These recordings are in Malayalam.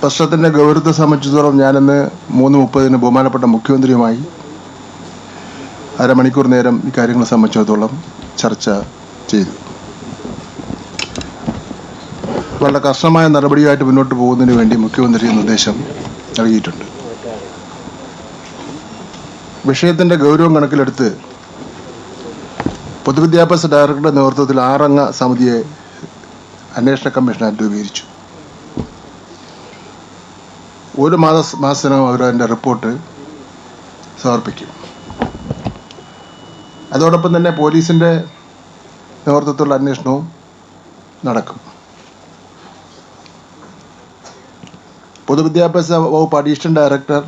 പ്രശ്നത്തിന്റെ ഗൗരവത്തെ സംബന്ധിച്ചിടത്തോളം ഞാനിന്ന് മൂന്ന് മുപ്പതിന് ബഹുമാനപ്പെട്ട മുഖ്യമന്ത്രിയുമായി അരമണിക്കൂർ നേരം കാര്യങ്ങളെ സംബന്ധിച്ചിടത്തോളം ചർച്ച ചെയ്തു. വളരെ കർശനമായ നടപടിയായിട്ട് മുന്നോട്ട് പോകുന്നതിന് വേണ്ടി മുഖ്യമന്ത്രി നിർദ്ദേശം നൽകിയിട്ടുണ്ട്. വിഷയത്തിന്റെ ഗൗരവം കണക്കിലെടുത്ത് പൊതുവിദ്യാഭ്യാസ ഡയറക്ടറുടെ നേതൃത്വത്തിൽ ആറംഗ സമിതിയെ അന്വേഷണ കമ്മീഷനായി രൂപീകരിച്ചു. ഒരു മാസ മാസത്തിനകം അവർ അതിന്റെ റിപ്പോർട്ട് സമർപ്പിക്കും. അതോടൊപ്പം തന്നെ പോലീസിന്റെ നേതൃത്വത്തിലുള്ള അന്വേഷണവും നടക്കും. പൊതുവിദ്യാഭ്യാസ വകുപ്പ് additional director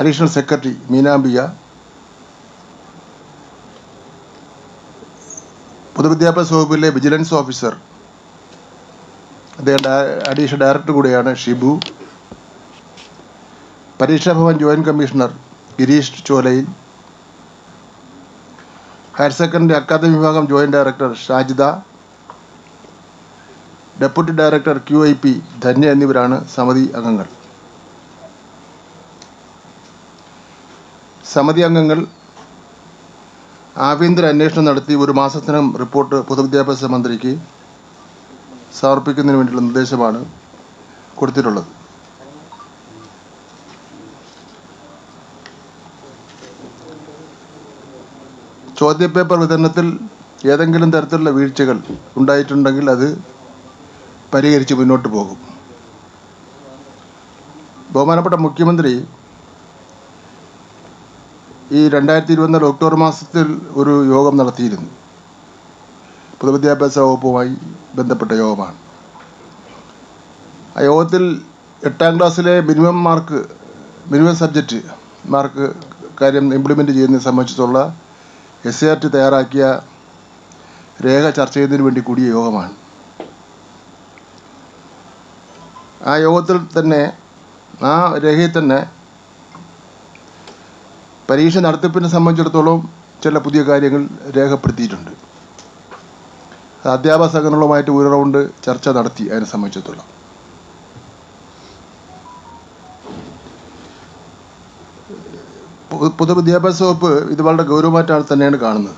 additional secretary Meenambika പൊതുവിദ്യാഭ്യാസ വകുപ്പിലെ വിജിലൻസ് ഓഫീസർ അദ്ദേഹം അഡീഷണൽ ഡയറക്ടർ കൂടിയാണ് Shibu. Pareeksha Bhavan joint commissioner Girish Cholayil higher secondary academy വിഭാഗം joint director Shajida deputy director Q I P Dhanya എന്നിവരാണ് സമിതി അംഗങ്ങൾ. സമിതി അംഗങ്ങൾ ആഭ്യന്തര അന്വേഷണം നടത്തി ഒരു മാസത്തിനകം റിപ്പോർട്ട് പൊതുവിദ്യാഭ്യാസ മന്ത്രിക്ക് സമർപ്പിക്കുന്നതിന് വേണ്ടിയുള്ള നിർദ്ദേശമാണ് കൊടുത്തിട്ടുള്ളത്. ചോദ്യപേപ്പർ വിതരണത്തിൽ ഏതെങ്കിലും തരത്തിലുള്ള വീഴ്ചകൾ ഉണ്ടായിട്ടുണ്ടെങ്കിൽ അത് പരിഹരിച്ച് മുന്നോട്ട് പോകും. ബഹുമാനപ്പെട്ട മുഖ്യമന്ത്രി ഈ രണ്ടായിരത്തി ഇരുപത്തിനാല് ഒക്ടോബർ മാസത്തിൽ ഒരു യോഗം നടത്തിയിരുന്നു. പൊതുവിദ്യാഭ്യാസ വകുപ്പുമായി ബന്ധപ്പെട്ട യോഗമാണ്. ആ യോഗത്തിൽ എട്ടാം ക്ലാസ്സിലെ minimum mark minimum subject mark കാര്യം ഇംപ്ലിമെന്റ് ചെയ്യുന്നതിനെ സംബന്ധിച്ചുള്ള എസ് സി ആർ ടി തയ്യാറാക്കിയ രേഖ ചർച്ച ചെയ്യുന്നതിന് വേണ്ടി കൂടിയ യോഗമാണ്. ആ യോഗത്തിൽ തന്നെ ആ രേഖയിൽ തന്നെ പരീക്ഷ നടത്തിപ്പിനെ സംബന്ധിച്ചിടത്തോളം ചില പുതിയ കാര്യങ്ങൾ രേഖപ്പെടുത്തിയിട്ടുണ്ട്. അധ്യാപക സംഘടനകളുമായിട്ട് ഒരു റൗണ്ട് ചർച്ച നടത്തി അതിനെ സംബന്ധിച്ചിടത്തോളം. പൊതുവിദ്യാഭ്യാസ വകുപ്പ് ഇത് വളരെ ഗൗരവമായിട്ടാണ് തന്നെയാണ് കാണുന്നത്.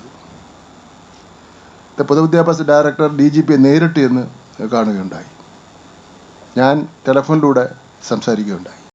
പൊതുവിദ്യാഭ്യാസ ഡയറക്ടർ ഡി ജി പിയെ നേരിട്ട് എന്ന് കാണുകയുണ്ടായി. ഞാൻ ടെലഫോണിലൂടെ സംസാരിക്കുകയുണ്ടായി.